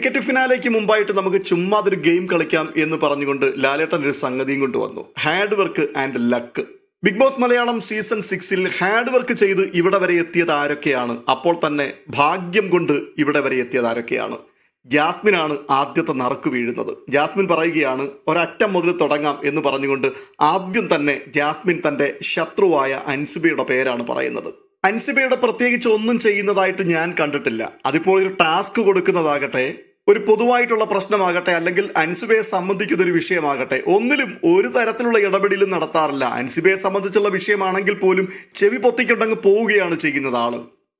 Ticket ഫിനാലേക്ക് മുമ്പായിട്ട് നമുക്ക് ചുമ്മാ അതൊരു ഗെയിം കളിക്കാം എന്ന് പറഞ്ഞുകൊണ്ട് ലാലേട്ടൻ ഒരു സംഗതിയും കൊണ്ടുവന്നു. Hard work and luck. Bigg Boss Malayalam season സിക്സിൽ ഹാർഡ് വർക്ക് ചെയ്ത് ഇവിടെ വരെ എത്തിയത് ആരൊക്കെയാണ്? അപ്പോൾ തന്നെ ഭാഗ്യം കൊണ്ട് ഇവിടെ വരെ എത്തിയത് ആരൊക്കെയാണ്? ജാസ്മിനാണ് ആദ്യത്തെ നറുക്ക് വീഴുന്നത്. ജാസ്മിൻ പറയുകയാണ് ഒരറ്റം മുതൽ തുടങ്ങാം എന്ന് പറഞ്ഞുകൊണ്ട് ആദ്യം തന്നെ ജാസ്മിൻ തന്റെ ശത്രുവായ അൻസുബയുടെ പേരാണ് പറയുന്നത്. അൻസിബയുടെ പ്രത്യേകിച്ച് ഒന്നും ചെയ്യുന്നതായിട്ട് ഞാൻ കണ്ടിട്ടില്ല. അതിപ്പോൾ ഒരു ടാസ്ക് കൊടുക്കുന്നതാകട്ടെ ഒരു പൊതുവായിട്ടുള്ള പ്രശ്നമാകട്ടെ അല്ലെങ്കിൽ അൻസിബയെ സംബന്ധിക്കുന്ന ഒരു വിഷയമാകട്ടെ ഒന്നിലും ഒരു തരത്തിലുള്ള ഇടപെടലും നടത്താറില്ല. അൻസിബയെ സംബന്ധിച്ചുള്ള വിഷയമാണെങ്കിൽ പോലും ചെവി പൊത്തിക്കൊണ്ടങ്ങ് പോവുകയാണ് ചെയ്യുന്നത് ആൾ.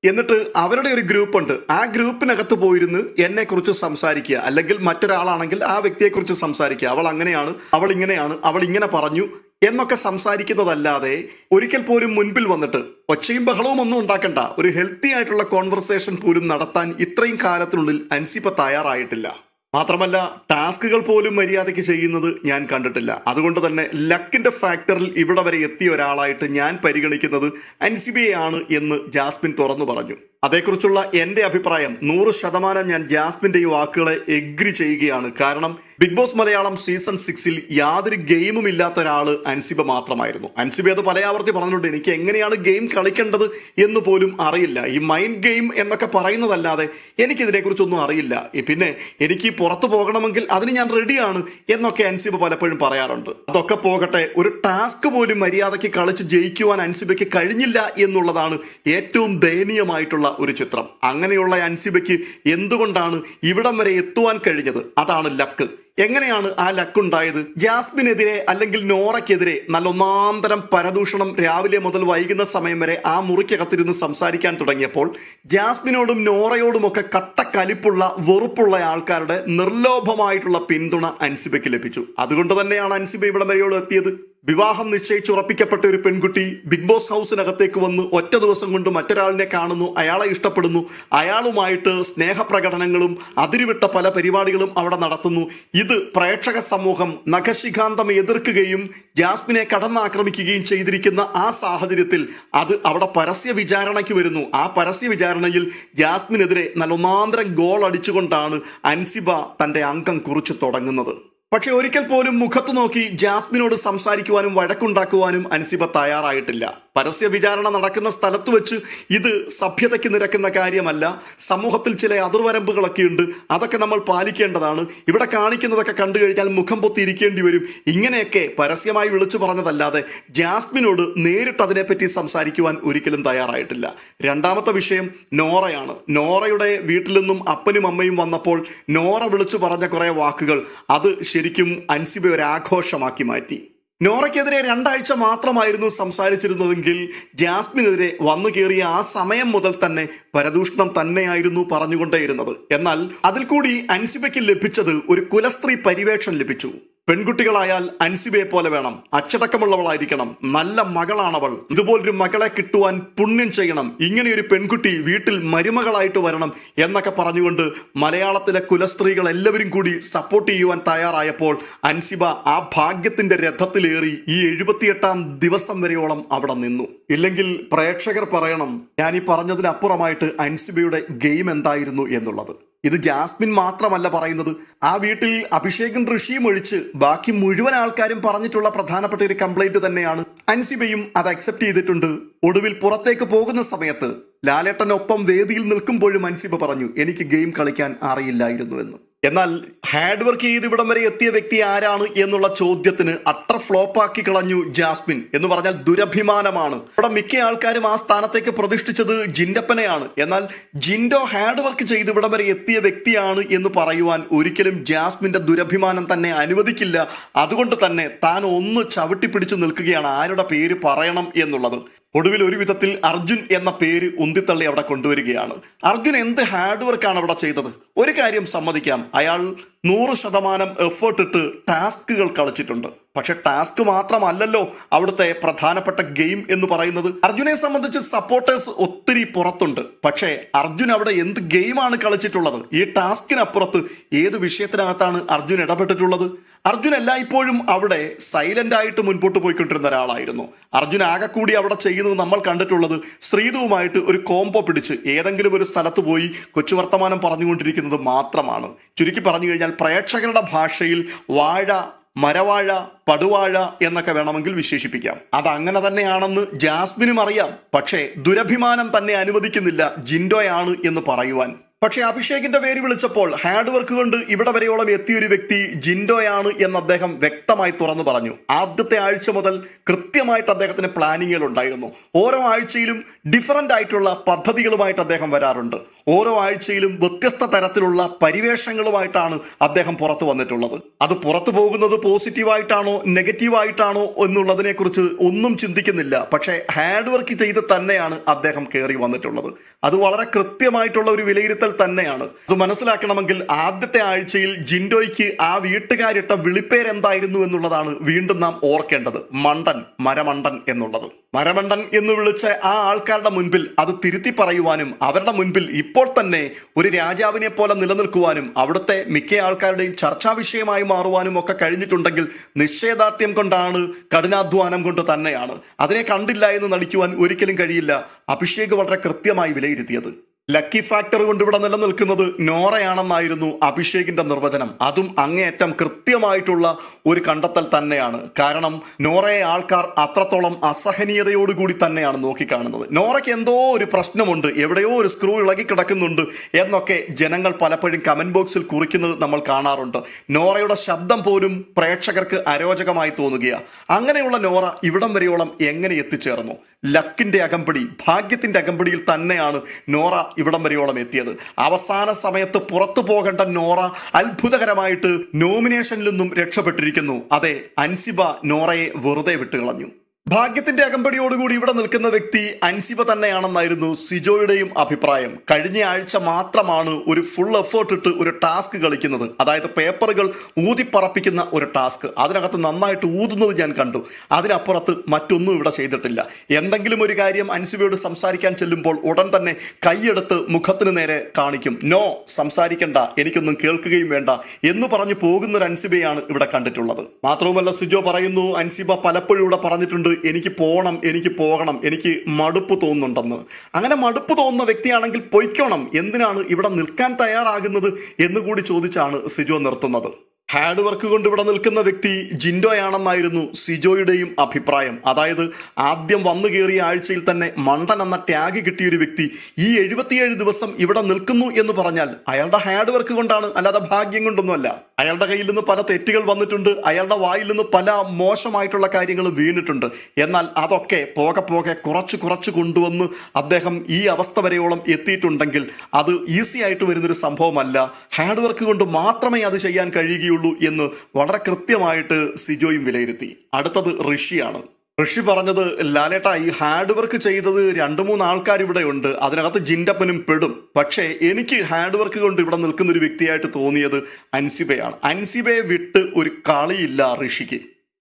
എന്നിട്ട് അവരുടെ ഒരു ഗ്രൂപ്പ് ഉണ്ട് ആ ഗ്രൂപ്പിനകത്ത് പോയിരുന്ന് എന്നെ കുറിച്ച് സംസാരിക്കുക. അല്ലെങ്കിൽ മറ്റൊരാളാണെങ്കിൽ ആ വ്യക്തിയെക്കുറിച്ച് സംസാരിക്കുക. അവൾ അങ്ങനെയാണ് അവൾ ഇങ്ങനെയാണ് അവൾ ഇങ്ങനെ പറഞ്ഞു. എന്നൊക്കെ സംസാരിക്കുന്നതല്ലാതെ ഒരിക്കൽ പോലും മുൻപിൽ വന്നിട്ട് ഒച്ചയും ബഹളവും ഒന്നും ഉണ്ടാക്കണ്ട. ഒരു ഹെൽത്തി ആയിട്ടുള്ള കോൺവെർസേഷൻ പോലും നടത്താൻ ഇത്രയും കാലത്തിനുള്ളിൽ അൻസിപ്പ തയ്യാറായിട്ടില്ല. മാത്രമല്ല ടാസ്കുകൾ പോലും മര്യാദയ്ക്ക് ചെയ്യുന്നത് ഞാൻ കണ്ടിട്ടില്ല. അതുകൊണ്ട് തന്നെ ലക്കിന്റെ ഫാക്ടറിൽ ഇവിടെ വരെ എത്തിയ ഒരാളായിട്ട് ഞാൻ പരിഗണിക്കുന്നത് അൻസിബിയെയാണ് എന്ന് ജാസ്മിൻ തുറന്നു പറഞ്ഞു. അതേക്കുറിച്ചുള്ള എന്റെ അഭിപ്രായം നൂറ് ശതമാനം ഞാൻ ജാസ്മിന്റെ ഈ വാക്കുകളെ എഗ്രി ചെയ്യുകയാണ്. കാരണം ബിഗ് ബോസ് മലയാളം സീസൺ സിക്സിൽ യാതൊരു ഗെയിമും ഇല്ലാത്ത ഒരാൾ അൻസിബ മാത്രമായിരുന്നു. അൻസിബ അത് പലയാവർത്തി പറഞ്ഞിട്ടുണ്ട് എനിക്ക് എങ്ങനെയാണ് ഗെയിം കളിക്കേണ്ടത് എന്ന് പോലും അറിയില്ല. ഈ മൈൻഡ് ഗെയിം എന്നൊക്കെ പറയുന്നതല്ലാതെ എനിക്കിതിനെക്കുറിച്ചൊന്നും അറിയില്ല. പിന്നെ എനിക്ക് പുറത്തു പോകണമെങ്കിൽ അതിന് ഞാൻ റെഡിയാണ് എന്നൊക്കെ അൻസിബ പലപ്പോഴും പറയാറുണ്ട്. അതൊക്കെ പോകട്ടെ ഒരു ടാസ്ക് പോലും മര്യാദയ്ക്ക് കളിച്ച് ജയിക്കുവാൻ അൻസിബയ്ക്ക് കഴിഞ്ഞില്ല എന്നുള്ളതാണ് ഏറ്റവും ദയനീയമായിട്ടുള്ള ഒരു ചിത്രം. അങ്ങനെയുള്ള അൻസിബയ്ക്ക് എന്തുകൊണ്ടാണ് ഇവിടം വരെ എത്തുവാൻ കഴിഞ്ഞത്? അതാണ് ലക്ക്. എങ്ങനെയാണ് ആ ലക്കുണ്ടായത് ജാസ്മിനെതിരെ അല്ലെങ്കിൽ നോറയ്ക്കെതിരെ നല്ല ഒന്നാന്തരം പരദൂഷണം രാവിലെ മുതൽ വൈകുന്ന സമയം വരെ ആ മുറിക്കകത്തിരുന്ന് സംസാരിക്കാൻ തുടങ്ങിയപ്പോൾ ജാസ്മിനോടും നോറയോടുമൊക്കെ കട്ടക്കലിപ്പുള്ള വെറുപ്പുള്ള ആൾക്കാരുടെ നിർലോഭമായിട്ടുള്ള പിന്തുണ അൻസിബയ്ക്ക് ലഭിച്ചു. അതുകൊണ്ട് തന്നെയാണ് അൻസിബ ഇവിടം വരെയോട് എത്തിയത്. വിവാഹം നിശ്ചയിച്ചുറപ്പിക്കപ്പെട്ട ഒരു പെൺകുട്ടി ബിഗ് ബോസ് ഹൗസിനകത്തേക്ക് വന്ന് ഒറ്റ ദിവസം കൊണ്ട് മറ്റൊരാളിനെ കാണുന്നു അയാളെ ഇഷ്ടപ്പെടുന്നു അയാളുമായിട്ട് സ്നേഹപ്രകടനങ്ങളും അതിരുവിട്ട പല പരിപാടികളും അവിടെ നടത്തുന്നു. ഇത് പ്രേക്ഷക സമൂഹം നഖശിഖാന്തം എതിർക്കുകയും ജാസ്മിനെ കടന്നാക്രമിക്കുകയും ചെയ്തിരിക്കുന്ന ആ സാഹചര്യത്തിൽ അത് അവിടെ പരസ്യ വിചാരണയ്ക്ക് വരുന്നു. ആ പരസ്യ വിചാരണയിൽ ജാസ്മിനെതിരെ നല്ല ഒന്നാന്തരം ഗോൾ അടിച്ചുകൊണ്ടാണ് അൻസിബ തന്റെ അംഗം കുറിച്ച് തുടങ്ങുന്നത്. പക്ഷെ ഒരിക്കൽ പോലും മുഖത്തു നോക്കി ജാസ്മിനോട് സംസാരിക്കുവാനും വഴക്കുണ്ടാക്കുവാനും അൻസിബ തയ്യാറായിട്ടില്ല. പരസ്യ വിചാരണ നടക്കുന്ന സ്ഥലത്ത് വെച്ച് ഇത് സഭ്യതയ്ക്ക് നിരക്കുന്ന കാര്യമല്ല. സമൂഹത്തിൽ ചില അതിർവരമ്പുകളൊക്കെ ഉണ്ട്. അതൊക്കെ നമ്മൾ പാലിക്കേണ്ടതാണ്. ഇവിടെ കാണിക്കുന്നതൊക്കെ കണ്ടു കഴിഞ്ഞാൽ മുഖം പൊത്തിയിരിക്കേണ്ടി വരും. ഇങ്ങനെയൊക്കെ പരസ്യമായി വിളിച്ചു പറഞ്ഞതല്ലാതെ ജാസ്മിനോട് നേരിട്ട് അതിനെപ്പറ്റി സംസാരിക്കുവാൻ ഒരിക്കലും തയ്യാറായിട്ടില്ല. രണ്ടാമത്തെ വിഷയം നോറയാണ്. നോറയുടെ വീട്ടിൽ നിന്നും അപ്പനും അമ്മയും വന്നപ്പോൾ നോറ വിളിച്ചു പറഞ്ഞ കുറേ വാക്കുകൾ അത് ശരിക്കും അൻസിബ ഒരു ആഘോഷമാക്കി മാറ്റി. നോറയ്ക്കെതിരെ രണ്ടാഴ്ച മാത്രമായിരുന്നു സംസാരിച്ചിരുന്നതെങ്കിൽ ജാസ്മിനെതിരെ വന്നു കയറിയ ആ സമയം മുതൽ തന്നെ പരദൂഷണം തന്നെയായിരുന്നു പറഞ്ഞുകൊണ്ടേയിരുന്നത്. എന്നാൽ അതിൽ കൂടി അൻസിബയ്ക്ക് ലഭിച്ചത് ഒരു കുലസ്ത്രീ പരിവേഷം ലഭിച്ചു. പെൺകുട്ടികളായാൽ അൻസിബയെ പോലെ വേണം. അച്ചടക്കമുള്ളവളായിരിക്കണം. നല്ല മകളാണവൾ. ഇതുപോലൊരു മകളെ കിട്ടുവാൻ പുണ്യം ചെയ്യണം. ഇങ്ങനെയൊരു പെൺകുട്ടി വീട്ടിൽ മരുമകളായിട്ട് വരണം എന്നൊക്കെ പറഞ്ഞുകൊണ്ട് മലയാളത്തിലെ കുലസ്ത്രീകൾ എല്ലാവരും കൂടി സപ്പോർട്ട് ചെയ്യുവാൻ തയ്യാറായപ്പോൾ അൻസിബ ആ ഭാഗ്യത്തിന്റെ രഥത്തിലേറി ഈ എഴുപത്തിയെട്ടാം ദിവസം വരെയോളം അവിടെ നിന്നു. ഇല്ലെങ്കിൽ പ്രേക്ഷകർ പറയണം ഞാൻ ഈ പറഞ്ഞതിനപ്പുറമായിട്ട് അൻസിബയുടെ ഗെയിം എന്തായിരുന്നു? എന്നുള്ളത്. ഇത് ജാസ്മിൻ മാത്രമല്ല പറയുന്നത്. ആ വീട്ടിൽ അഭിഷേകും ഋഷിയും ഒഴിച്ച് ബാക്കി മുഴുവൻ ആൾക്കാരും പറഞ്ഞിട്ടുള്ള പ്രധാനപ്പെട്ട ഒരു കംപ്ലൈന്റ് തന്നെയാണ്. അൻസിബയും അത് അക്സെപ്റ്റ് ചെയ്തിട്ടുണ്ട്. ഒടുവിൽ പുറത്തേക്ക് പോകുന്ന സമയത്ത് ലാലേട്ടനൊപ്പം വേദിയിൽ നിൽക്കുമ്പോഴും അൻസിബ പറഞ്ഞു എനിക്ക് ഗെയിം കളിക്കാൻ അറിയില്ലായിരുന്നു എന്ന്. എന്നാൽ ഹാർഡ് വർക്ക് ചെയ്ത് ഇവിടം വരെ എത്തിയ വ്യക്തി ആരാണ് എന്നുള്ള ചോദ്യത്തിന് അത്ര ഫ്ലോപ്പാക്കി കളഞ്ഞു ജാസ്മിൻ എന്ന് പറഞ്ഞാൽ ദുരഭിമാനമാണ്. ഇവിടെ മിക്ക ആൾക്കാരും ആ സ്ഥാനത്തേക്ക് പ്രതിഷ്ഠിച്ചത് ജിൻഡപ്പനെയാണ്. എന്നാൽ ജിൻഡോ ഹാർഡ് വർക്ക് ചെയ്ത് ഇവിടം വരെ എത്തിയ വ്യക്തിയാണ് എന്ന് പറയുവാൻ ഒരിക്കലും ജാസ്മിന്റെ ദുരഭിമാനം തന്നെ അനുവദിക്കില്ല. അതുകൊണ്ട് തന്നെ താൻ ഒന്ന് ചവിട്ടിപ്പിടിച്ചു നിൽക്കുകയാണ്. ആരുടെ പേര് പറയണം എന്നുള്ളത്. ഒടുവിൽ ഒരു വിധത്തിൽ അർജുൻ എന്ന പേര് ഉന്തിത്തള്ളി അവിടെ കൊണ്ടുവരികയാണ്. അർജുൻ എന്ത് ഹാർഡ് വർക്കാണ് അവിടെ ചെയ്തത്? ഒരു കാര്യം സമ്മതിക്കാം. അയാൾ നൂറ് ശതമാനം എഫേർട്ട് ഇട്ട് ടാസ്കുകൾ കളിച്ചിട്ടുണ്ട്. പക്ഷെ ടാസ്ക് മാത്രമല്ലല്ലോ അവിടുത്തെ പ്രധാനപ്പെട്ട ഗെയിം എന്ന് പറയുന്നത്. അർജുനെ സംബന്ധിച്ച് സപ്പോർട്ടേഴ്സ് ഒത്തിരി പുറത്തുണ്ട്. പക്ഷേ അർജുൻ അവിടെ എന്ത് ഗെയിമാണ് കളിച്ചിട്ടുള്ളത്? ഈ ടാസ്കിനപ്പുറത്ത് ഏത് വിഷയത്തിനകത്താണ് അർജുൻ ഇടപെട്ടിട്ടുള്ളത്? അർജുൻ എല്ലായ്പ്പോഴും അവിടെ സൈലന്റ് ആയിട്ട് മുൻപോട്ട് പോയിക്കൊണ്ടിരുന്ന ഒരാളായിരുന്നു. അർജുൻ ആകെ കൂടി അവിടെ ചെയ്യുന്നത് നമ്മൾ കണ്ടിട്ടുള്ളത് ശ്രീധുവുമായിട്ട് ഒരു കോംബോ പിടിച്ച് ഏതെങ്കിലും ഒരു സ്ഥലത്ത് പോയി കൊച്ചു വർത്തമാനം പറഞ്ഞുകൊണ്ടിരിക്കുന്നത് മാത്രമാണ്. ചുരുക്കി പറഞ്ഞു കഴിഞ്ഞാൽ പ്രേക്ഷകരുടെ ഭാഷയിൽ വാഴ മരവാഴ പടുവാഴ എന്നൊക്കെ വേണമെങ്കിൽ വിശേഷിപ്പിക്കാം. അത് അങ്ങനെ തന്നെയാണെന്ന് ജാസ്മിനും അറിയാം. പക്ഷേ ദുരഭിമാനം തന്നെ അനുവദിക്കുന്നില്ല ജിൻഡോയാണ് എന്ന് പറയുവാൻ. പക്ഷേ അഭിഷേകിന്റെ പേര് വിളിച്ചപ്പോൾ ഹാർഡ് വർക്ക് കൊണ്ട് ഇവിടെ വരെയോളം എത്തിയൊരു വ്യക്തി ജിൻഡോയാണ് എന്ന് അദ്ദേഹം വ്യക്തമായി തുറന്നു പറഞ്ഞു. ആദ്യത്തെ ആഴ്ച മുതൽ കൃത്യമായിട്ട് അദ്ദേഹത്തിന് പ്ലാനിങ്ങുകൾ ഉണ്ടായിരുന്നു. ഓരോ ആഴ്ചയിലും ഡിഫറന്റ് ആയിട്ടുള്ള പദ്ധതികളുമായിട്ട് അദ്ദേഹം വരാറുണ്ട്. ഓരോ ആഴ്ചയിലും വ്യത്യസ്ത തരത്തിലുള്ള പരിവേഷങ്ങളുമായിട്ടാണ് അദ്ദേഹം പുറത്തു വന്നിട്ടുള്ളത്. അത് പുറത്തു പോകുന്നത് പോസിറ്റീവായിട്ടാണോ നെഗറ്റീവായിട്ടാണോ എന്നുള്ളതിനെക്കുറിച്ച് ഒന്നും ചിന്തിക്കുന്നില്ല. പക്ഷേ ഹാർഡ് വർക്ക് ചെയ്ത് തന്നെയാണ് അദ്ദേഹം കയറി വന്നിട്ടുള്ളത്. അത് വളരെ കൃത്യമായിട്ടുള്ള ഒരു വിലയിരുത്തൽ തന്നെയാണ്. അത് മനസ്സിലാക്കണമെങ്കിൽ ആദ്യത്തെ ആഴ്ചയിൽ ജിൻഡോയ്ക്ക് ആ വീട്ടുകാരിട്ട വിളിപ്പേർ എന്തായിരുന്നു എന്നുള്ളതാണ് വീണ്ടും നാം ഓർക്കേണ്ടത്. മണ്ടൻ മരമണ്ടൻ എന്നുള്ളത്. മരമണ്ടൻ എന്ന് വിളിച്ച ആ ആൾക്കാരുടെ മുൻപിൽ അത് തിരുത്തി പറയുവാനും അവരുടെ മുൻപിൽ ഇപ്പോൾ തന്നെ ഒരു രാജാവിനെ പോലെ നിലനിൽക്കുവാനും അവിടുത്തെ മിക്ക ആൾക്കാരുടെയും ചർച്ചാ വിഷയമായി മാറുവാനും ഒക്കെ കഴിഞ്ഞിട്ടുണ്ടെങ്കിൽ നിശ്ചയദാർഢ്യം കൊണ്ടാണ് കഠിനാധ്വാനം കൊണ്ട് തന്നെയാണ്. അതിനെ കണ്ടില്ല എന്ന് നടിക്കുവാൻ ഒരിക്കലും കഴിയില്ല. അഭിഷേക് വളരെ കൃത്യമായി വിലയിരുത്തിയത് ലക്കി ഫാക്ടർ കൊണ്ട് ഇവിടെ നിലനിൽക്കുന്നത് നോറയാണെന്നായിരുന്നു അഭിഷേകിന്റെ നിർവചനം. അതും അങ്ങേയറ്റം കൃത്യമായിട്ടുള്ള ഒരു കണ്ടെത്തൽ തന്നെയാണ്. കാരണം നോറയെ ആൾക്കാർ അത്രത്തോളം അസഹനീയതയോടുകൂടി തന്നെയാണ് നോക്കിക്കാണുന്നത്. നോറയ്ക്ക് എന്തോ ഒരു പ്രശ്നമുണ്ട്. എവിടെയോ ഒരു സ്ക്രൂ ഇളകി കിടക്കുന്നുണ്ട് എന്നൊക്കെ ജനങ്ങൾ പലപ്പോഴും കമന്റ് ബോക്സിൽ കുറിക്കുന്നത് നമ്മൾ കാണാറുണ്ട്. നോറയുടെ ശബ്ദം പോലും പ്രേക്ഷകർക്ക് അരോചകമായി തോന്നുകയാണ് അങ്ങനെയുള്ള നോറ ഇവിടം വരെയോളം എങ്ങനെ എത്തിച്ചേർന്നു? ലക്കിന്റെ അകമ്പടി ഭാഗ്യത്തിന്റെ അകമ്പടിയിൽ തന്നെയാണ് നോറ ഇവിടം വരെയോളം എത്തിയത്. അവസാന സമയത്ത് പുറത്തു പോകേണ്ട നോറ അത്ഭുതകരമായിട്ട് നോമിനേഷനിൽ നിന്നും രക്ഷപ്പെട്ടിരിക്കുന്നു. അതെ അൻസിബ നോറയെ വെറുതെ വിട്ടുകളഞ്ഞു. ഭാഗ്യത്തിന്റെ അകമ്പടിയോടുകൂടി ഇവിടെ നിൽക്കുന്ന വ്യക്തി അൻസിബ തന്നെയാണെന്നായിരുന്നു സിജോയുടെയും അഭിപ്രായം. കഴിഞ്ഞ ആഴ്ച മാത്രമാണ് ഒരു ഫുൾ എഫേർട്ട് ഇട്ട് ഒരു ടാസ്ക് കളിക്കുന്നത്. അതായത് പേപ്പറുകൾ ഊതിപ്പറപ്പിക്കുന്ന ഒരു ടാസ്ക് അതിനകത്ത് നന്നായിട്ട് ഊതുന്നത് ഞാൻ കണ്ടു. അതിനപ്പുറത്ത് മറ്റൊന്നും ഇവിടെ ചെയ്തിട്ടില്ല. എന്തെങ്കിലും ഒരു കാര്യം അൻസിബയോട് സംസാരിക്കാൻ ചെല്ലുമ്പോൾ ഉടൻ തന്നെ കൈയെടുത്ത് മുഖത്തിന് നേരെ കാണിക്കും. നോ സംസാരിക്കണ്ട. എനിക്കൊന്നും കേൾക്കുകയും വേണ്ട. എന്ന് പറഞ്ഞു പോകുന്ന ഒരു അൻസിബയാണ് ഇവിടെ കണ്ടിട്ടുള്ളത്. മാത്രവുമല്ല സിജോ പറയുന്നു അൻസിബ പലപ്പോഴും ഇവിടെ പറഞ്ഞിട്ടുണ്ട് എനിക്ക് പോകണം എനിക്ക് പോകണം എനിക്ക് മടുപ്പ് തോന്നുന്നുണ്ടെന്ന്. അങ്ങനെ മടുപ്പ് തോന്നുന്ന വ്യക്തിയാണെങ്കിൽ പൊയ്ക്കോണം എന്തിനാണ് ഇവിടെ നിൽക്കാൻ തയ്യാറാകുന്നത് എന്ന് കൂടി ചോദിച്ചാണ് സിജോ നിർത്തുന്നത്. ഹാർഡ് വർക്ക് കൊണ്ട് ഇവിടെ നിൽക്കുന്ന വ്യക്തി ജിൻഡോയാണെന്നായിരുന്നു സിജോയുടെയും അഭിപ്രായം. അതായത് ആദ്യം വന്നു കയറിയ ആഴ്ചയിൽ തന്നെ മണ്ടൻ എന്ന ടാഗ് കിട്ടിയൊരു വ്യക്തി ഈ എഴുപത്തിയേഴ് ദിവസം ഇവിടെ നിൽക്കുന്നു എന്ന് പറഞ്ഞാൽ അയാളുടെ ഹാർഡ് വർക്ക് കൊണ്ടാണ് അല്ലാതെ ഭാഗ്യം കൊണ്ടൊന്നുമല്ല. അയാളുടെ കയ്യിൽ നിന്ന് പല തെറ്റുകൾ വന്നിട്ടുണ്ട്. അയാളുടെ വായിൽ നിന്ന് പല മോശമായിട്ടുള്ള കാര്യങ്ങൾ വീണിട്ടുണ്ട്. എന്നാൽ അതൊക്കെ പോകെ പോകെ കുറച്ച് കുറച്ച് കൊണ്ടുവന്ന് അദ്ദേഹം ഈ അവസ്ഥ വരെയോളം എത്തിയിട്ടുണ്ടെങ്കിൽ അത് ഈസി ആയിട്ട് വരുന്നൊരു സംഭവമല്ല. ഹാർഡ് വർക്ക് കൊണ്ട് മാത്രമേ അത് ചെയ്യാൻ കഴിയുകയുള്ളൂ എന്ന് വളരെ കൃത്യമായിട്ട് സിജോയും വിലയിരുത്തി. അടുത്തത് ഋഷിയാണ്. ഋഷി പറഞ്ഞത് ലാലേട്ട ഈ ഹാർഡ് വർക്ക് ചെയ്തത് രണ്ട് മൂന്ന് ആൾക്കാർ ഇവിടെ ഉണ്ട്. അതിനകത്ത് ജിൻഡപ്പനും പെടും. പക്ഷേ എനിക്ക് ഹാർഡ് വർക്ക് കൊണ്ട് ഇവിടെ നിൽക്കുന്ന ഒരു വ്യക്തിയായിട്ട് തോന്നിയത് അൻസിബയാണ്. അൻസിബയെ വിട്ട് ഒരു കളിയില്ല ഋഷിക്ക്.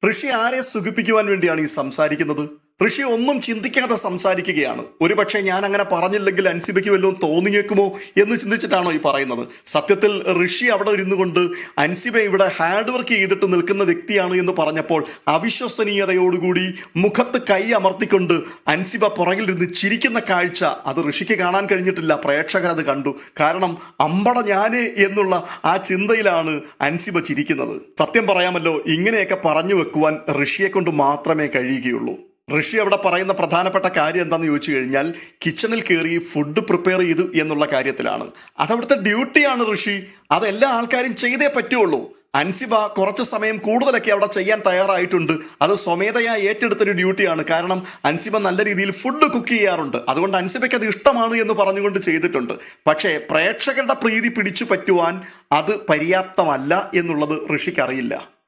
ഋഷി ആരെ സുഖിപ്പിക്കുവാൻ വേണ്ടിയാണ് ഈ സംസാരിക്കുന്നത്? ഋഷി ഒന്നും ചിന്തിക്കാതെ സംസാരിക്കുകയാണ്. ഒരുപക്ഷെ ഞാൻ അങ്ങനെ പറഞ്ഞില്ലെങ്കിൽ അൻസിബയ്ക്ക് വല്ലതും തോന്നിയേക്കുമോ എന്ന് ചിന്തിച്ചിട്ടാണോ ഈ പറയുന്നത്. സത്യത്തിൽ ഋഷി അവിടെ ഇരുന്നു കൊണ്ട് അൻസിബ ഇവിടെ ഹാർഡ് വർക്ക് ചെയ്തിട്ട് നിൽക്കുന്ന വ്യക്തിയാണ് എന്ന് പറഞ്ഞപ്പോൾ അവിശ്വസനീയതയോടുകൂടി മുഖത്ത് കൈ അമർത്തിക്കൊണ്ട് അൻസിബ പുറകിലിരുന്ന് ചിരിക്കുന്ന കാഴ്ച അത് ഋഷിക്ക് കാണാൻ കഴിഞ്ഞിട്ടില്ല. പ്രേക്ഷകർ അത് കണ്ടു. കാരണം അമ്പട ഞാൻ എന്നുള്ള ആ ചിന്തയിലാണ് അൻസിബ ചിരിക്കുന്നത്. സത്യം പറയാമല്ലോ ഇങ്ങനെയൊക്കെ പറഞ്ഞു വെക്കുവാൻ ഋഷിയെ കൊണ്ട് മാത്രമേ കഴിയുകയുള്ളൂ. ഋഷി അവിടെ പറയുന്ന പ്രധാനപ്പെട്ട കാര്യം എന്താണെന്ന് ചോദിച്ചു കഴിഞ്ഞാൽ കിച്ചണിൽ കയറി ഫുഡ് പ്രിപ്പയർ ചെയ്തു എന്നുള്ള കാര്യത്തിലാണ്. അതവിടുത്തെ ഡ്യൂട്ടിയാണ് ഋഷി. അത് എല്ലാ ആൾക്കാരും ചെയ്തേ പറ്റുള്ളൂ. അൻസിബ കുറച്ച് സമയം കൂടുതലൊക്കെ അവിടെ ചെയ്യാൻ തയ്യാറായിട്ടുണ്ട്. അത് സ്വമേധയാ ഏറ്റെടുത്തൊരു ഡ്യൂട്ടിയാണ് കാരണം അൻസിബ നല്ല രീതിയിൽ ഫുഡ് കുക്ക് ചെയ്യാറുണ്ട്. അതുകൊണ്ട് അൻസിബയ്ക്ക് അത് ഇഷ്ടമാണ് എന്ന് പറഞ്ഞുകൊണ്ട് ചെയ്തിട്ടുണ്ട്. പക്ഷേ പ്രേക്ഷകരുടെ പ്രീതി പിടിച്ചു പറ്റുവാൻ അത് പര്യാപ്തമല്ല എന്നുള്ളത് ഋഷിക്ക്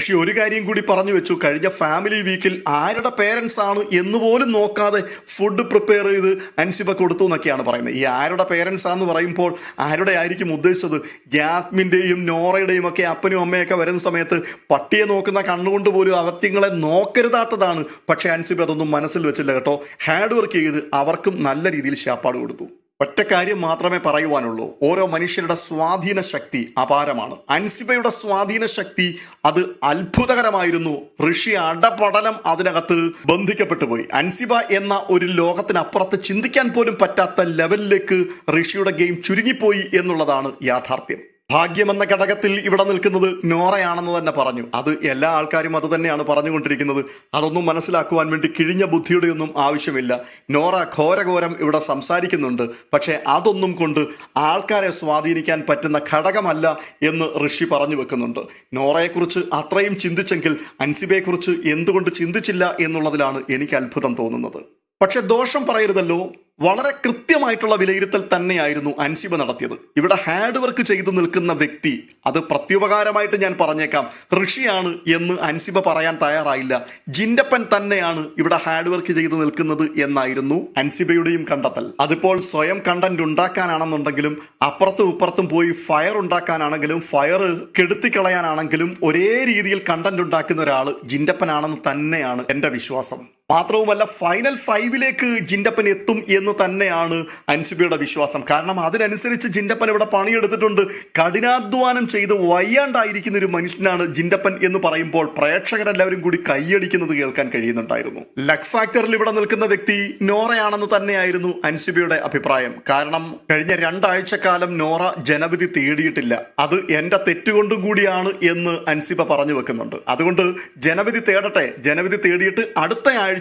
ഋഷി ഒരു കാര്യം കൂടി പറഞ്ഞു വെച്ചു. കഴിഞ്ഞ ഫാമിലി വീക്കിൽ ആരുടെ പേരൻസ് ആണ് എന്ന് പോലും നോക്കാതെ ഫുഡ് പ്രിപ്പയർ ചെയ്ത് അൻസിബ കൊടുത്തു എന്നൊക്കെയാണ് പറയുന്നത്. ഈ ആരുടെ പേരൻസ് ആണെന്ന് പറയുമ്പോൾ ആരുടെ ആയിരിക്കും ഉദ്ദേശിച്ചത്? ജാസ്മിന്റെയും നോറയുടെയും ഒക്കെ അപ്പനും അമ്മയൊക്കെ വരുന്ന സമയത്ത് പട്ടിയെ നോക്കുന്ന കണ്ണുകൊണ്ട് പോലും അവത്യങ്ങളെ നോക്കരുതാത്തതാണ്. പക്ഷേ അൻസിബ അതൊന്നും മനസ്സിൽ വെച്ചില്ല കേട്ടോ. ഹാർഡ് വർക്ക് ചെയ്ത് അവർക്കും നല്ല രീതിയിൽ ശാപ്പാട് കൊടുത്തു. ഒറ്റ കാര്യം മാത്രമേ പറയുവാനുള്ളൂ. ഓരോ മനുഷ്യരുടെ സ്വാധീന ശക്തി അപാരമാണ്. അൻസിബയുടെ സ്വാധീന ശക്തി അത് അത്ഭുതകരമായിരുന്നു. ഋഷി അടപടലം അതിനകത്ത് ബന്ധിക്കപ്പെട്ടു പോയി. അൻസിബ എന്ന ഒരു ലോകത്തിനപ്പുറത്ത് ചിന്തിക്കാൻ പോലും പറ്റാത്ത ലെവലിലേക്ക് ഋഷിയുടെ ഗെയിം ചുരുങ്ങിപ്പോയി എന്നുള്ളതാണ് യാഥാർത്ഥ്യം. ഭാഗ്യമെന്ന ഘടകത്തിൽ ഇവിടെ നിൽക്കുന്നത് നോറയാണെന്ന് തന്നെ പറഞ്ഞു. അത് എല്ലാ ആൾക്കാരും അത് തന്നെയാണ് പറഞ്ഞുകൊണ്ടിരിക്കുന്നത്. അതൊന്നും മനസ്സിലാക്കുവാൻ വേണ്ടി കിഴിഞ്ഞ ബുദ്ധിയുടെ ഒന്നും ആവശ്യമില്ല. നോറ ഘോരഘോരം ഇവിടെ സംസാരിക്കുന്നുണ്ട്. പക്ഷേ അതൊന്നും കൊണ്ട് ആൾക്കാരെ സ്വാധീനിക്കാൻ പറ്റുന്ന ഘടകമല്ല എന്ന് ഋഷി പറഞ്ഞു വെക്കുന്നുണ്ട്. നോറയെക്കുറിച്ച് അത്രയും ചിന്തിച്ചെങ്കിൽ അൻസിബയെക്കുറിച്ച് എന്തുകൊണ്ട് ചിന്തിച്ചില്ല എന്നുള്ളതിലാണ് എനിക്ക് അത്ഭുതം തോന്നുന്നത്. പക്ഷെ ദോഷം പറയരുതല്ലോ. വളരെ കൃത്യമായിട്ടുള്ള വിലയിരുത്തൽ തന്നെയായിരുന്നു അൻസിബ നടത്തിയത്. ഇവിടെ ഹാർഡ് വർക്ക് ചെയ്തു നിൽക്കുന്ന വ്യക്തി അത് പ്രത്യുപകാരമായിട്ട് ഞാൻ പറഞ്ഞേക്കാം ഋഷിയാണ് എന്ന് അൻസിബ പറയാൻ തയ്യാറായില്ല. ജിൻഡപ്പൻ തന്നെയാണ് ഇവിടെ ഹാർഡ് വർക്ക് ചെയ്തു നിൽക്കുന്നത് എന്നായിരുന്നു അൻസിബയുടെയും കണ്ടെത്തൽ. അതിപ്പോൾ സ്വയം കണ്ടന്റ് ഉണ്ടാക്കാനാണെന്നുണ്ടെങ്കിലും അപ്പുറത്തും ഇപ്പുറത്തും പോയി ഫയർ ഉണ്ടാക്കാനാണെങ്കിലും ഫയർ കെടുത്തിക്കളയാനാണെങ്കിലും ഒരേ രീതിയിൽ കണ്ടന്റ് ഉണ്ടാക്കുന്ന ഒരാൾ ജിൻഡപ്പനാണെന്ന് തന്നെയാണ് എന്റെ വിശ്വാസം. മാത്രവുമല്ല ഫൈനൽ ഫൈവിലേക്ക് ജിൻഡപ്പൻ എത്തും എന്ന് തന്നെയാണ് അൻസിബയുടെ വിശ്വാസം. കാരണം അതിനനുസരിച്ച് ജിൻഡപ്പൻ ഇവിടെ പണിയെടുത്തിട്ടുണ്ട്. കഠിനാധ്വാനം ചെയ്ത് വയ്യാണ്ടായിരിക്കുന്ന ഒരു മനുഷ്യനാണ് ജിൻഡപ്പൻ എന്ന് പറയുമ്പോൾ പ്രേക്ഷകരെല്ലാവരും കൂടി കൈയടിക്കുന്നത് കേൾക്കാൻ കഴിയുന്നുണ്ടായിരുന്നു. ലക് ഫാക്ടറിൽ ഇവിടെ നിൽക്കുന്ന വ്യക്തി നോറയാണെന്ന് തന്നെയായിരുന്നു അൻസിബയുടെ അഭിപ്രായം. കാരണം കഴിഞ്ഞ രണ്ടാഴ്ചക്കാലം നോറ ജനവിധി തേടിയിട്ടില്ല. അത് എന്റെ തെറ്റുകൊണ്ടും കൂടിയാണ് എന്ന് അൻസിബ പറഞ്ഞു വെക്കുന്നുണ്ട്. അതുകൊണ്ട് ജനവിധി തേടട്ടെ. ജനവിധി തേടിയിട്ട് അടുത്ത ആഴ്ച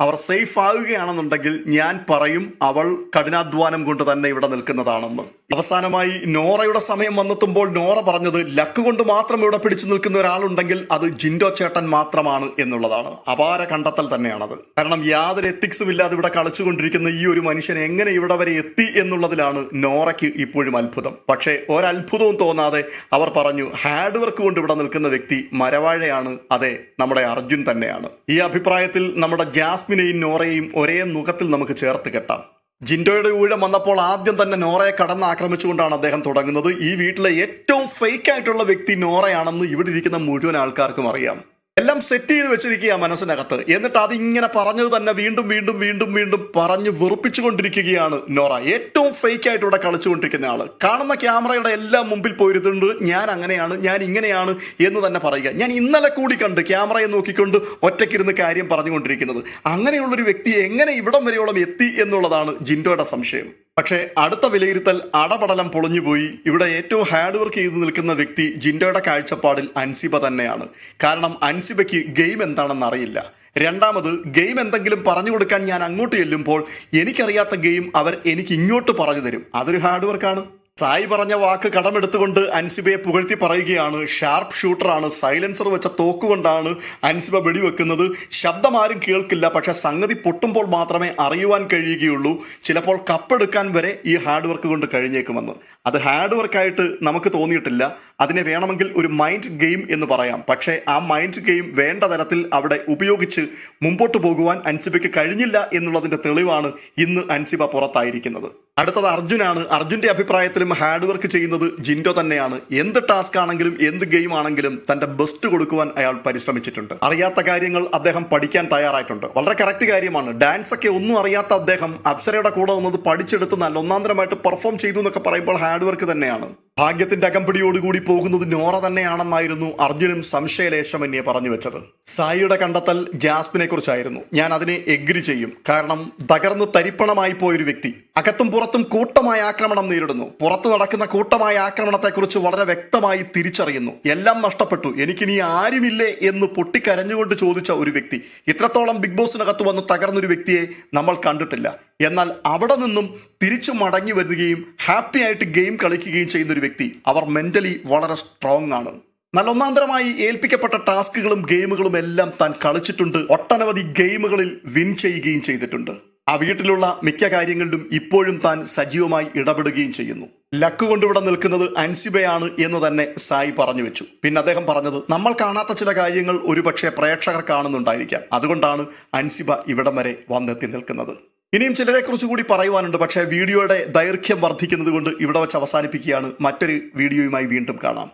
അവർ സേഫ് ആവുകയാണെന്നുണ്ടെങ്കിൽ ഞാൻ പറയും അവൾ കഠിനാധ്വാനം കൊണ്ട് തന്നെ ഇവിടെ നിൽക്കുന്നതാണെന്ന്. അവസാനമായി നോറയുടെ സമയം വന്നെത്തുമ്പോൾ നോറ പറഞ്ഞത് ലക്ക് കൊണ്ട് മാത്രം ഇവിടെ പിടിച്ചു നിൽക്കുന്ന ഒരാളുണ്ടെങ്കിൽ അത് ജിൻഡോ ചേട്ടൻ മാത്രമാണ് എന്നുള്ളതാണ്. അപാര കണ്ടെത്തൽ തന്നെയാണത്. കാരണം യാതൊരു എത്തിക്സും ഇല്ലാതെ ഇവിടെ കളിച്ചുകൊണ്ടിരിക്കുന്ന ഈ ഒരു മനുഷ്യൻ എങ്ങനെ ഇവിടെ വരെ എത്തി എന്നുള്ളതിലാണ് നോറയ്ക്ക് ഇപ്പോഴും അത്ഭുതം. പക്ഷേ ഒരത്ഭുതവും തോന്നാതെ അവർ പറഞ്ഞു ഹാർഡ് വർക്ക് കൊണ്ട് ഇവിടെ നിൽക്കുന്ന വ്യക്തി മരവാഴയാണ്. അതെ നമ്മുടെ അർജുൻ തന്നെയാണ്. ഈ അഭിപ്രായത്തിൽ നമ്മുടെ ജാസ്മിനെയും നോറയെയും ഒരേ മുഖത്തിൽ നമുക്ക് ചേർത്ത് കെട്ടാം. ജിൻഡോയുടെ ഊഴം വന്നപ്പോൾ ആദ്യം തന്നെ നോറയെ കടന്ന് ആക്രമിച്ചുകൊണ്ടാണ് അദ്ദേഹം തുടങ്ങുന്നത്. ഈ വീട്ടിലെ ഏറ്റവും ഫേക്ക് ആയിട്ടുള്ള വ്യക്തി നോറയാണെന്ന് ഇവിടെ ഇരിക്കുന്ന മുഴുവൻ ആൾക്കാർക്കും അറിയാം. എല്ലാം സെറ്റ് ചെയ്ത് വെച്ചിരിക്കുക മനസ്സിനകത്ത്. എന്നിട്ട് അതിങ്ങനെ പറഞ്ഞത് തന്നെ വീണ്ടും വീണ്ടും വീണ്ടും വീണ്ടും പറഞ്ഞ് വെറുപ്പിച്ചുകൊണ്ടിരിക്കുകയാണ് നോറ. ഏറ്റവും ഫേക്ക് ആയിട്ട് ഇവിടെ കളിച്ചുകൊണ്ടിരിക്കുന്ന ആൾ. കാണുന്ന ക്യാമറയുടെ എല്ലാം മുമ്പിൽ പോയിരുന്നുണ്ട്. ഞാൻ അങ്ങനെയാണ് ഞാൻ ഇങ്ങനെയാണ് എന്ന് തന്നെ പറയുക. ഞാൻ ഇന്നലെ കൂടി കണ്ട് ക്യാമറയെ നോക്കിക്കൊണ്ട് ഒറ്റയ്ക്കിരുന്ന് കാര്യം പറഞ്ഞുകൊണ്ടിരിക്കുന്നത്. അങ്ങനെയുള്ളൊരു വ്യക്തി എങ്ങനെ ഇവിടം വരെയോളം എത്തി എന്നുള്ളതാണ് ജിൻഡോയുടെ സംശയം. പക്ഷേ അടുത്ത വിലയിരുത്തൽ അടപടലം പൊളിഞ്ഞുപോയി. ഇവിടെ ഏറ്റവും ഹാർഡ് വർക്ക് ചെയ്തു നിൽക്കുന്ന വ്യക്തി ജിൻഡോയുടെ കാഴ്ചപ്പാടിൽ അൻസിബ തന്നെയാണ്. കാരണം അൻസിബയ്ക്ക് ഗെയിം എന്താണെന്ന് അറിയില്ല. രണ്ടാമത് ഗെയിം എന്തെങ്കിലും പറഞ്ഞു കൊടുക്കാൻ ഞാൻ അങ്ങോട്ട് ചെല്ലുമ്പോൾ എനിക്കറിയാത്ത ഗെയിം അവർ എനിക്ക് ഇങ്ങോട്ട് പറഞ്ഞു തരും. അതൊരു ഹാർഡ് വർക്കാണ്. സായി പറഞ്ഞ വാക്ക് കടമെടുത്തുകൊണ്ട് അൻസിബയെ പുകഴ്ത്തി പറയുകയാണ്. ഷാർപ്പ് ഷൂട്ടറാണ്. സൈലൻസർ വെച്ച തോക്കുകൊണ്ടാണ് അൻസിബ വെടിവെക്കുന്നത്. ശബ്ദം ആരും കേൾക്കില്ല. പക്ഷെ സംഗതി പൊട്ടുമ്പോൾ മാത്രമേ അറിയുവാൻ കഴിയുകയുള്ളൂ. ചിലപ്പോൾ കപ്പെടുക്കാൻ വരെ ഈ ഹാർഡ് വർക്ക് കൊണ്ട് കഴിഞ്ഞേക്കുമെന്ന്. അത് ഹാർഡ് വർക്കായിട്ട് നമുക്ക് തോന്നിയിട്ടില്ല. അതിനെ വേണമെങ്കിൽ ഒരു മൈൻഡ് ഗെയിം എന്ന് പറയാം. പക്ഷേ ആ മൈൻഡ് ഗെയിം വേണ്ട തരത്തിൽ അവിടെ ഉപയോഗിച്ച് മുമ്പോട്ട് പോകുവാൻ അൻസിബയ്ക്ക് കഴിഞ്ഞില്ല എന്നുള്ളതിന്റെ തെളിവാണ് ഇന്ന് അൻസിബ പുറത്തായിരിക്കുന്നത്. അടുത്തത് അർജുനാണ്. അർജുന്റെ അഭിപ്രായത്തിലും ഹാർഡ് വർക്ക് ചെയ്യുന്നത് ജിൻഡോ തന്നെയാണ്. എന്ത് ടാസ്ക് ആണെങ്കിലും എന്ത് ഗെയിം ആണെങ്കിലും തന്റെ ബെസ്റ്റ് കൊടുക്കുവാൻ അയാൾ പരിശ്രമിച്ചിട്ടുണ്ട്. അറിയാത്ത കാര്യങ്ങൾ അദ്ദേഹം പഠിക്കാൻ തയ്യാറായിട്ടുണ്ട്. വളരെ കറക്റ്റ് കാര്യമാണ്. ഡാൻസ് ഒക്കെ ഒന്നും അറിയാത്ത അദ്ദേഹം അപ്സരയുടെ കൂടെ വന്നത് പഠിച്ചെടുത്ത് നല്ല ഒന്നാന്തരമായിട്ട് പെർഫോം ചെയ്തു എന്നൊക്കെ പറയുമ്പോൾ ഹാർഡ് വർക്ക് തന്നെയാണ്. ഭാഗ്യത്തിന്റെ അകമ്പടിയോടുകൂടി പോകുന്നത് നോറ തന്നെയാണെന്നായിരുന്നു അർജുനും സംശയലേശമന്യെ പറഞ്ഞു വെച്ചത്. സായിയുടെ കണ്ടെത്തൽ ജാസ്മിനെ കുറിച്ചായിരുന്നു. ഞാൻ അതിനെ എഗ്രി ചെയ്യും. കാരണം തകർന്ന് തരിപ്പണമായി പോയൊരു വ്യക്തി അകത്തും പുറത്തും കൂട്ടമായ ആക്രമണം നേരിടുന്നു. പുറത്തു നടക്കുന്ന കൂട്ടമായ ആക്രമണത്തെക്കുറിച്ച് വളരെ വ്യക്തമായി തിരിച്ചറിയുന്നു. എല്ലാം നഷ്ടപ്പെട്ടു. എനിക്കിനി ആരുമില്ലേ എന്ന് പൊട്ടിക്കരഞ്ഞുകൊണ്ട് ചോദിച്ച ഒരു വ്യക്തി ഇത്രത്തോളം ബിഗ് ബോസിനകത്ത് വന്ന് തകർന്നൊരു വ്യക്തിയെ നമ്മൾ കണ്ടിട്ടില്ല. എന്നാൽ അവിടെ നിന്നും തിരിച്ചു മടങ്ങി വരികയും ഹാപ്പി ആയിട്ട് ഗെയിം കളിക്കുകയും ചെയ്യുന്ന ഒരു വ്യക്തി അവർ മെന്റലി വളരെ സ്ട്രോങ് ആണ്. നല്ല ഒന്നാന്തരമായി ഏൽപ്പിക്കപ്പെട്ട ടാസ്കുകളും ഗെയിമുകളും എല്ലാം താൻ കളിച്ചിട്ടുണ്ട്. ഒട്ടനവധി ഗെയിമുകളിൽ വിൻ ചെയ്യുകയും ചെയ്തിട്ടുണ്ട്. ആ വീട്ടിലുള്ള മിക്ക കാര്യങ്ങളിലും ഇപ്പോഴും താൻ സജീവമായി ഇടപെടുകയും ചെയ്യുന്നു. ലക്ക് കൊണ്ടിവിടെ നിൽക്കുന്നത് അൻസിബയാണ് എന്ന് തന്നെ സായി പറഞ്ഞു വെച്ചു. പിന്നെ അദ്ദേഹം പറഞ്ഞത് നമ്മൾ കാണാത്ത ചില കാര്യങ്ങൾ ഒരുപക്ഷെ പ്രേക്ഷകർ കാണുന്നുണ്ടായിരിക്കാം. അതുകൊണ്ടാണ് അൻസിബ ഇവിടം വരെ വന്നെത്തി നിൽക്കുന്നത്. ഇനിയും ചിലരെ കുറിച്ച് കൂടി പറയുവാനുണ്ട്. പക്ഷേ വീഡിയോയുടെ ദൈർഘ്യം വർദ്ധിക്കുന്നത് കൊണ്ട് ഇവിടെ വെച്ച് അവസാനിപ്പിക്കുകയാണ്. മറ്റൊരു വീഡിയോയുമായി വീണ്ടും കാണാം.